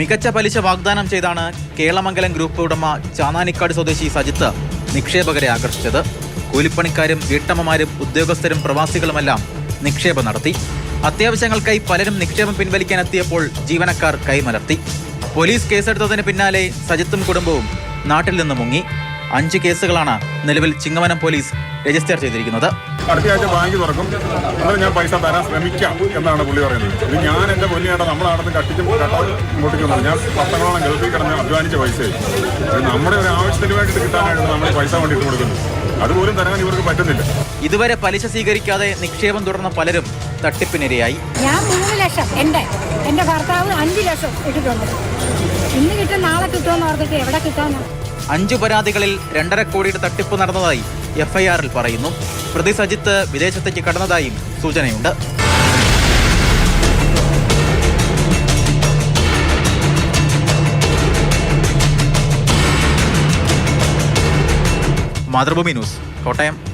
മികച്ച പലിശ വാഗ്ദാനം ചെയ്താണ് കേളമംഗലം ഗ്രൂപ്പ് ഉടമ ചാനാനിക്കാട് സ്വദേശി സജിത്ത് നിക്ഷേപകരെ ആകർഷിച്ചത്. കൂലിപ്പണിക്കാരും വീട്ടമ്മമാരും ഉദ്യോഗസ്ഥരും പ്രവാസികളുമെല്ലാം നിക്ഷേപം നടത്തി. അത്യാവശ്യങ്ങൾക്കായി പലരും നിക്ഷേപം പിൻവലിക്കാൻ എത്തിയപ്പോൾ ജീവനക്കാർ കൈമലർത്തി. പോലീസ് കേസെടുത്തതിന് പിന്നാലെ സജിത്തും കുടുംബവും നാട്ടിൽ നിന്ന് മുങ്ങി. അഞ്ച് കേസുകളാണ് നിലവിൽ ചിങ്ങവനം പോലീസ് രജിസ്റ്റർ ചെയ്തിരിക്കുന്നത്. അടുത്ത ആഴ്ച ബാങ്ക് തുറക്കും. എന്നാൽ ഞാൻ പൈസ തരാൻ ശ്രമിക്കാം എന്നാണ് പുള്ളി പറയുന്നത്. ഇത് ഞാൻ എന്റെ പൊന്നിയേട്ട നമ്മുടെ കട്ടിച്ച് വന്നത് ഞാൻ പത്തങ്ങളോളം ഗൾഫിൽ കിടന്ന് അധ്വാനിച്ച പൈസയായി. ഇത് നമ്മുടെ ഒരു ആവശ്യത്തിന് വേണ്ടിയിട്ട് കിട്ടാനായിട്ട് നമ്മൾ പൈസ വേണ്ടി കൊടുക്കുന്നത് അതുപോലും തരാൻ ഇവർക്ക് പറ്റുന്നില്ല. ഇതുവരെ പലിശ സ്വീകരിക്കാതെ നിക്ഷേപം തുടർന്ന പലരും തട്ടിപ്പിനിരയായി. ഞാൻ മൂന്ന് ലക്ഷം എന്റെ എന്റെ ഭർത്താവ് അഞ്ച് ലക്ഷം ഇട്ടിട്ടുണ്ട്. ഇന്ന് കിട്ടും നാളെ കിട്ടുമെന്ന് ഓർത്തിട്ട് എവിടെ കിട്ടാനാ അഞ്ചു പരാതികളിൽ രണ്ടര കോടിയുടെ തട്ടിപ്പ് നടന്നതായി എഫ്ഐആറിൽ പറയുന്നു. പ്രതി സജിത്ത് വിദേശത്തേക്ക് കടന്നതായും സൂചനയുണ്ട്. മാതൃഭൂമി ന്യൂസ് കോട്ടയം.